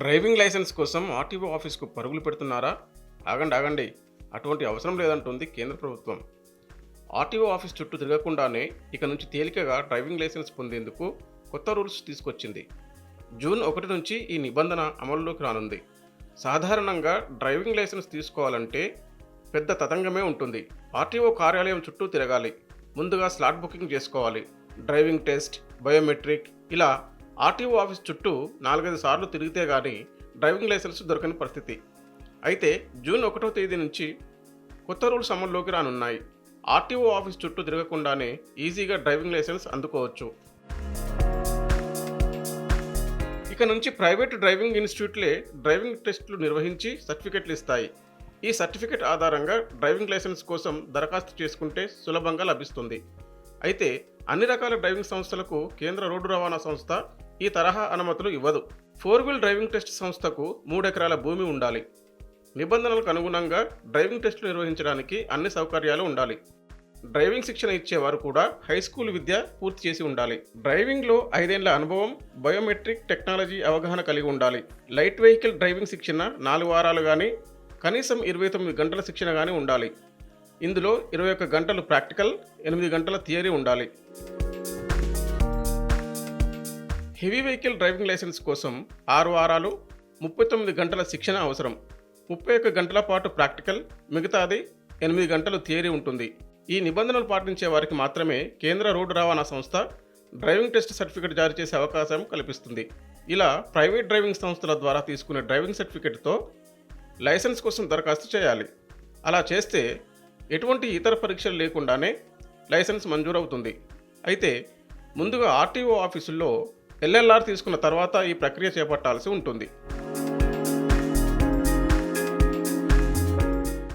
Driving licence కోసం RTO ఆఫీస్కు పరుగులు పెడుతున్నారా? ఆగండి ఆగండి. అటువంటి అవసరం లేదంటుంది కేంద్ర ప్రభుత్వం. ఆర్టీఓ ఆఫీస్ చుట్టూ తిరగకుండానే ఇక నుంచి తేలికగా డ్రైవింగ్ లైసెన్స్ పొందేందుకు కొత్త రూల్స్ తీసుకొచ్చింది. జూన్ ఒకటి నుంచి ఈ నిబంధన అమల్లోకి రానుంది. సాధారణంగా డ్రైవింగ్ లైసెన్స్ తీసుకోవాలంటే పెద్ద తతంగమే ఉంటుంది. ఆర్టీఓ కార్యాలయం చుట్టూ తిరగాలి. ముందుగా స్లాట్ బుకింగ్ చేసుకోవాలి. డ్రైవింగ్ టెస్ట్ బయోమెట్రిక్ ఇలా ఆర్టీఓ ఆఫీస్ చుట్టూ నాలుగైదు సార్లు తిరిగితే కానీ డ్రైవింగ్ లైసెన్స్ దొరకని పరిస్థితి. అయితే జూన్ ఒకటో తేదీ నుంచి కొత్త రూల్స్ అమల్లోకి రానున్నాయి. ఆర్టీఓ ఆఫీస్ చుట్టూ తిరగకుండానే ఈజీగా డ్రైవింగ్ లైసెన్స్ అందుకోవచ్చు. ఇక నుంచి ప్రైవేట్ డ్రైవింగ్ ఇన్స్టిట్యూట్లే డ్రైవింగ్ టెస్టులు నిర్వహించి సర్టిఫికెట్లు ఇస్తాయి. ఈ సర్టిఫికెట్ ఆధారంగా డ్రైవింగ్ లైసెన్స్ కోసం దరఖాస్తు చేసుకుంటే సులభంగా లభిస్తుంది. అయితే అన్ని రకాల డ్రైవింగ్ సంస్థలకు కేంద్ర రోడ్డు రవాణా సంస్థ ఈ తరహా అనుమతులు ఇవ్వదు. ఫోర్ వీల్ డ్రైవింగ్ టెస్ట్ సంస్థకు మూడెకరాల భూమి ఉండాలి. నిబంధనలకు అనుగుణంగా డ్రైవింగ్ టెస్టులు నిర్వహించడానికి అన్ని సౌకర్యాలు ఉండాలి. డ్రైవింగ్ శిక్షణ ఇచ్చేవారు కూడా హై స్కూల్ విద్య పూర్తి చేసి ఉండాలి. డ్రైవింగ్లో ఐదేళ్ళ అనుభవం బయోమెట్రిక్ టెక్నాలజీ అవగాహన కలిగి ఉండాలి. లైట్ వెహికల్ డ్రైవింగ్ శిక్షణ నాలుగు వారాలు కానీ కనీసం ఇరవై తొమ్మిది గంటల శిక్షణ కానీ ఉండాలి. ఇందులో ఇరవై ఒక్క గంటలు ప్రాక్టికల్ ఎనిమిది గంటల థియరీ ఉండాలి. హెవీ వెహికల్ డ్రైవింగ్ లైసెన్స్ కోసం ఆరు వారాలు ముప్పై తొమ్మిది గంటల శిక్షణ అవసరం. ముప్పై ఒక్క గంటల పాటు ప్రాక్టికల్ మిగతాది ఎనిమిది గంటలు థియరీ ఉంటుంది. ఈ నిబంధనలు పాటించే వారికి మాత్రమే కేంద్ర రోడ్డు రవాణా సంస్థ డ్రైవింగ్ టెస్ట్ సర్టిఫికేట్ జారీ చేసే అవకాశం కల్పిస్తుంది. ఇలా ప్రైవేట్ డ్రైవింగ్ సంస్థల ద్వారా తీసుకునే డ్రైవింగ్ సర్టిఫికేట్తో లైసెన్స్ కోసం దరఖాస్తు చేయాలి. అలా చేస్తే ఎటువంటి ఇతర పరీక్షలు లేకుండానే లైసెన్స్ మంజూరవుతుంది. అయితే ముందుగా ఆర్టీఓ ఆఫీసుల్లో ఎల్ఎల్ఆర్ తీసుకున్న తర్వాత ఈ ప్రక్రియ చేపట్టాల్సి ఉంటుంది.